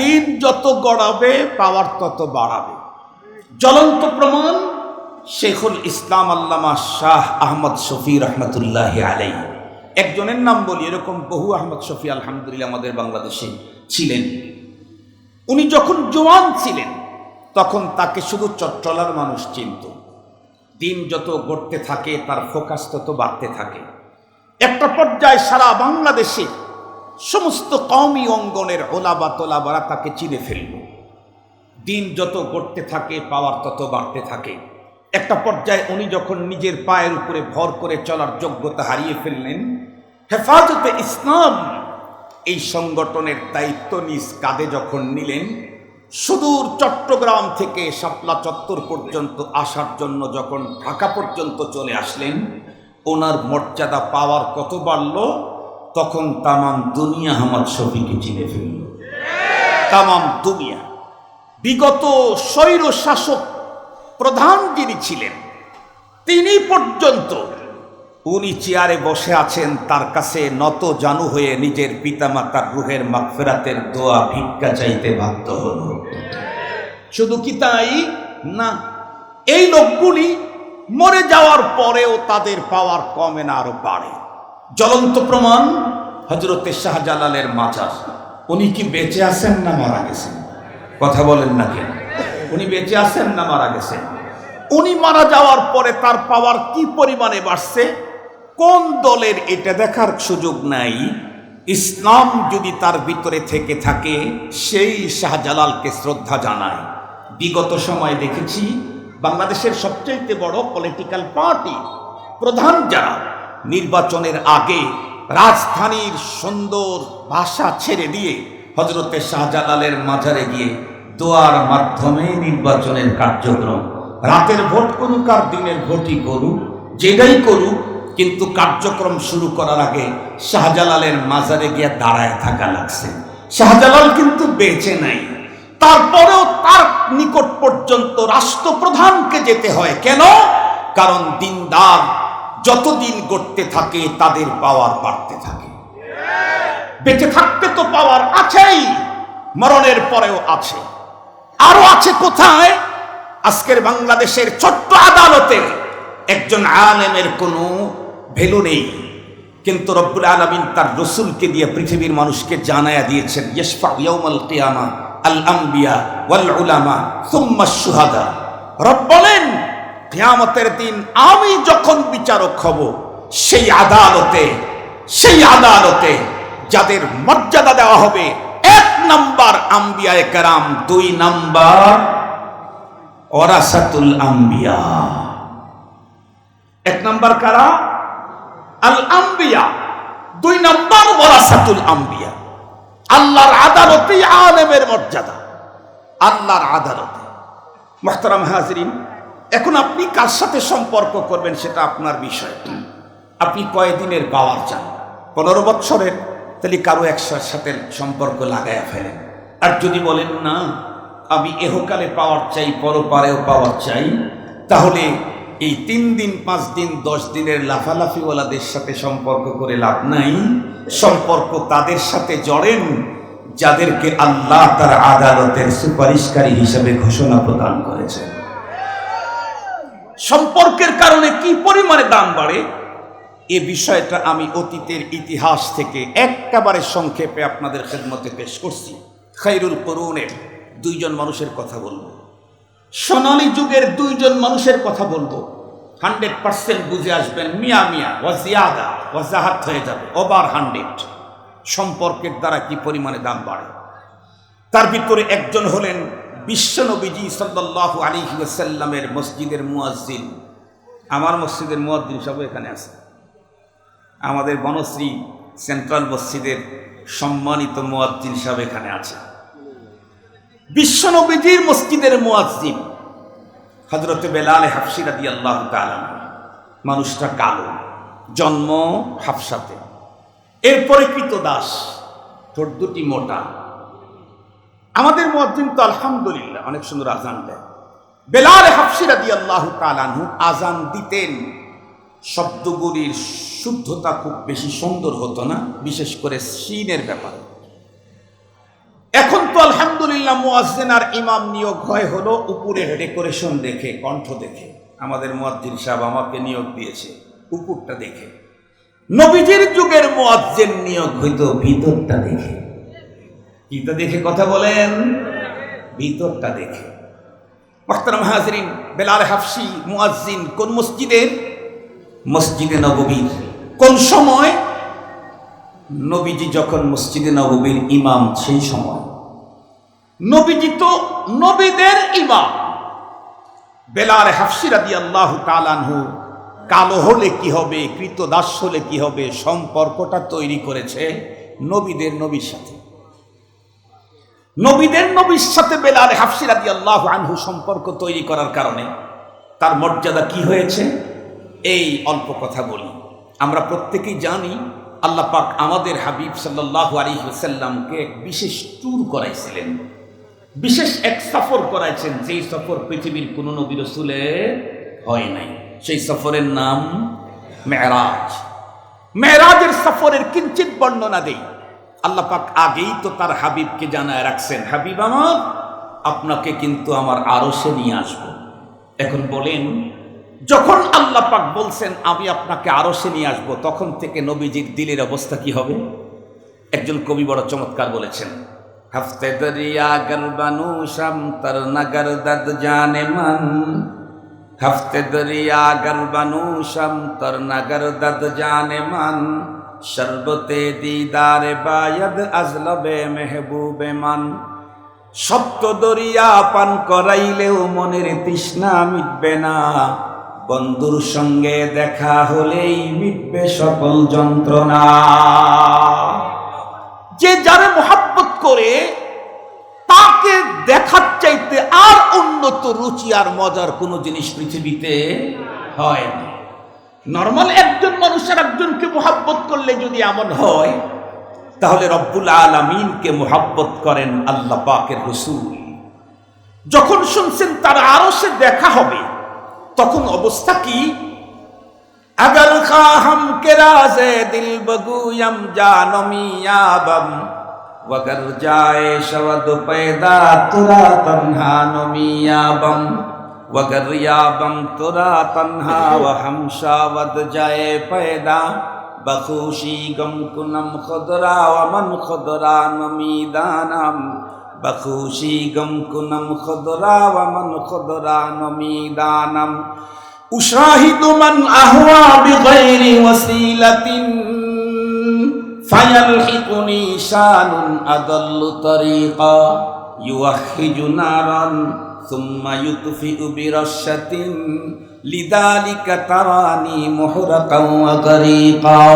দিন যত গড়াবে, পাওয়ার তত বাড়াবে। জ্বলন্ত প্রমাণ, শেখুল ইসলাম আল্লামা শাহ আহমদ শফি রহমতুল্লাহ আলাই একজনের নাম বলি, এরকম বহু আহমদ শফি আলহামদুলিল্লাহ আমাদের বাংলাদেশে ছিলেন। উনি যখন জোয়ান ছিলেন, তখন তাকে শুধু চট্টলার মানুষ চিনত। দিন যত গড়তে থাকে, তার ফোকাস তত বাড়তে থাকে। একটা পর্যায়ে সারা বাংলাদেশে সমস্ত কওমি অঙ্গনের ওলাবা তোলাবারা তাকে চিনে ফেলল। দিন যত গড়তে থাকে, পাওয়ার তত বাড়তে থাকে। একটা পর্যায়ে উনি যখন নিজের পায়ের উপরে ভর করে চলার যোগ্যতা হারিয়ে ফেললেন, হেফাজতে ইসলাম এই সংগঠনের দায়িত্ব নিজ কাঁধে যখন নিলেন, সুদূর চট্টগ্রাম থেকে শাপলা চত্বর পর্যন্ত আসার জন্য যখন ঢাকা পর্যন্ত চলে আসলেন, ওনার মর্যাদা, পাওয়ার কত বাড়ল? তখন তামাম দুনিয়া আমার শফিকে চিনে ফেলল। তামাম দুনিয়া। বিগত স্বৈর শাসক প্রধান যিনি ছিলেন, তিনি পর্যন্ত উনি চেয়ারে বসে আছেন, তার কাছে নত জানু হয়ে নিজের পিতামাতার রুহের মাগফেরাতের দোয়া ভিক্ষা চাইতে বাধ্য হল। শুধু কি তাই? না, এই লোকগুলি মরে যাওয়ার পরেও তাদের পাওয়ার কমে না, আরও বাড়ে। জ্বলন্ত প্রমাণ হজরতে শাহজালালের মাজার। উনি কি বেঁচে আছেন না মারা গেছেন? কথা বলেন না কেন? উনি বেঁচে আছেন না মারা গেছেন? উনি মারা যাওয়ার পরে তার পাওয়ার কি পরিমাণে বাড়ছে? কোন দলের এটা দেখার সুযোগ নাই? ইসলাম যদি তার ভিতরে থেকে থাকে, সেই শাহজালালকে শ্রদ্ধা জানায়। বিগত সময় দেখেছি, বাংলাদেশের সবচাইতে বড় পলিটিক্যাল পার্টি প্রধান যারা নির্বাচনের আগে রাজধানীর সুন্দর ভাষা ছেড়ে দিয়ে হজরতে শাহজালালের মাঝারে গিয়ে দোয়ার মাধ্যমে নির্বাচনের কার্যক্রম। রাতের ভোট করুক আর দিনের ভোটই করুক, যেটাই করুক, কিন্তু কার্যক্রম শুরু করার আগে শাহজালালের মাজারে গিয়ে দাঁড়ায় থাকা লাগছে। শাহজালাল কিন্তু বেঁচে নাই। তারপরেও তার নিকট পর্যন্ত রাষ্ট্রপ্রধানকে যেতে হয়। কেন? কারণ দিনদার যতদিন গড়তে থাকে, তাদের পাওয়ার বাড়তে থাকে। বেঁচে থাকতে তো পাওয়ার আছেই, মরণের পরেও আছে। আরও আছে কোথায়? আজকের বাংলাদেশের ছোট্ট আদালতে একজন আলেমের কোনো ভ্যালু নেই। কিন্তু রব্বুল আলমিন তার রসুলকে দিয়ে পৃথিবীর মানুষকে জানায়া দিয়েছেন, ইয়শফা ইয়াউমাল কিয়ামা আল আম্বিয়া ওয়াল উলামা সুম্মা শুহাদা রব বলেন কিয়ামতের দিন আমি যখন বিচারক হব, সেই আদালতে সেই আদালতে যাদের মর্যাদা দেওয়া হবে, এক নাম্বার আম্বিয়ায়ে কেরাম, দুই নাম্বার ওরাসাতুল আম্বিয়া। এক নাম্বার কারা? আল আম্বিয়া। দুই নাম্বার ওরাসাতুল আম্বিয়া। আল্লাহর আদালতে আলেমের মর্যাদা। আল্লাহর আদালতে। মোহতারাম হাজরিন এখন আপনি কার সাথে সম্পর্ক করবেন সেটা আপনার বিষয়। আপনি কয়দিনের পাওয়ার চান? পনেরো বৎসরের, তাহলে কারও একসার সাথে সম্পর্ক লাগাইয়া ফেলেন। আর যদি বলেন, না, আমি এহকালে পাওয়ার চাই, পরপারেও পাওয়ার চাই, তাহলে এই তিন দিন, পাঁচ দিন, দশ দিনের লাফালাফিওয়ালাদের সাথে সম্পর্ক করে লাভ নাই। সম্পর্ক তাদের সাথে জড়েন, যাদেরকে আল্লাহ তার আদালতের সুপারিশকারী হিসাবে ঘোষণা প্রদান করেছেন। সম্পর্কের কারণে কি পরিমাণে দাম বাড়ে? এ বিষয়টা আমি অতীতের ইতিহাস থেকে একেবারে সংক্ষেপে আপনাদের খেদমতে পেশ করছি। খাইরুল করুনের দুইজন মানুষের কথা বলব। সোনালী যুগের দুইজন মানুষের কথা বলব। হান্ড্রেড পার্সেন্ট বুঝে আসবেন, মিয়া মিয়া ওয়াজিয়াদা ওয়াজাহাত হয়ে যাবে, ওভার হান্ড্রেড। সম্পর্কের দ্বারা কি পরিমাণে দাম বাড়ে? তার ভিতরে একজন হলেন বিশ্বনবীজি সাল্লাহ আলী সাল্লামের মসজিদের মুয়াজ্জিন। আমার মসজিদের মুয়াজ্জিন সব এখানে আছে। আমাদের বনশ্রী সেন্ট্রাল মসজিদের সম্মানিত মুয়াজ্জিন সব এখানে আছে। বিশ্বনবীজির মসজিদের মুয়াজ্জিন হজরত বেলাল হাফসিরা দিয়ে আল্লাহ তালাম মানুষটা কালো, জন্ম হাফসাতে। এরপরে কৃত দাস ঠোঁট দুটি মোটা আমাদের মুয়াজ্জিন তো আলহামদুলিল্লাহ অনেক সুন্দর আজান দেয়। বেলাল হাফসিরা দিয়ে আল্লাহ তালানহু আজান দিতেন, শব্দগুলির শুদ্ধতা খুব বেশি সুন্দর হতো না, বিশেষ করে সিনের ব্যাপারে। এখন তো আলহামদুলিল্লাহ মুয়াজ্জিন আর ইমাম নিয়োগ হয় হলো উপরের ডেকোরেশন দেখে, কণ্ঠ দেখে। আমাদের মুয়াজ্জিন সাহেব আমাকে নিয়োগ দিয়েছে উপরটা দেখে। নবীজির যুগের মুয়াজ্জিন নিয়োগ হইত ভিতরটা দেখে। কিটা দেখে কথা বলেন, ভিতরটা দেখে। মোহতারাম হাজরিন, বেলাল হাফসি, মুয়াজ্জিন, কোন মসজিদের? মসজিদে নববীর। কোন সময়? নবীজি যখন মসজিদে নববীর ইমাম, সেই সময়। নবীজি তো নবীদের ইমাম। বেলার হাফসি রাদি আল্লাহ তালানহু কালো হলে কি হবে, কৃতদাস হলে কি হবে, সম্পর্কটা তৈরি করেছে নবীদের নবীর সাথে। নবীদের নবীর সাথে বেলাল হাফসি রাদি আল্লাহ আনহু সম্পর্ক তৈরি করার কারণে তার মর্যাদা কি হয়েছে? এই অল্প কথা বলি। আমরা প্রত্যেকেই জানি, আল্লাহ পাক আমাদের হাবিব সাল্লাহ আলী সাল্লামকে এক বিশেষ ট্যুর করাইছিলেন। বিশেষ এক সফর করাইছেন, যেই সফর পৃথিবীর কোন নবী রসুলের হয় নাই। সেই সফরের নাম মেরাজ। মেরাজের সফরের কিঞ্চিত বর্ণনা দেই। আল্লাহ পাক আগেই তো তার হাবিবকে জানায় রাখছেন, হাবিব আমার, আপনাকে কিন্তু আমার আরও সে নিয়ে আসব। এখন বলেন, যখন আল্লাহ পাক বলছেন, আমি আপনাকে আরও সে নিয়ে আসব, তখন থেকে নবীজির দিলের অবস্থা কি হবে? একজন কবি বড় চমৎকার বলেছেন, হফতে দরিয়া গলবানু শাম, তর নগর দদ জানে মন হফতে দরিয়া গলবানু শাম, তর নগর দদ জানে মন। শরবতে দিদারে বায়দ আজলবে মেহবুবে মান। সপ্ত দরিয়া পান করাইলেও মনের তৃষ্ণা মিটবে না। বন্ধুর সঙ্গে দেখা হলেই মিটবে সকল যন্ত্রণা। যে যারে মোহাব্বত করে দেখার চাইতে আর উন্নত, রুচি আর মজার কোনো জিনিস পৃথিবীতে হয় না। নর্মাল একজন মানুষের একজনকে মোহাব্বত করলে যদি এমন হয়, তাহলে রব্বুল আলমিনকে মোহাব্বত করেন আল্লাহ পাকের রসুল। যখন শুনছেন তার আরও সে দেখা হবে, তখন অবস্থা কি? আগাল খা হাম কেরাজে দিল বগুয়াম জানমিয়াবম وکر جائے شود پیدا ترا تنہا نمیابم وکر یابم ترا تنہا وہم شاود جائے پیدا بخوشی گم کنم خدرا ومن خدرا نمیدانم بخوشی گم کنم خدرا ومن خدرا نمیدانم اشاہد من احوا بغیر وسیلتن فيلحقني شان أضل طريقا يوحج نارا ثم يطفئ برشة لذلك تراني محرقا وغريقا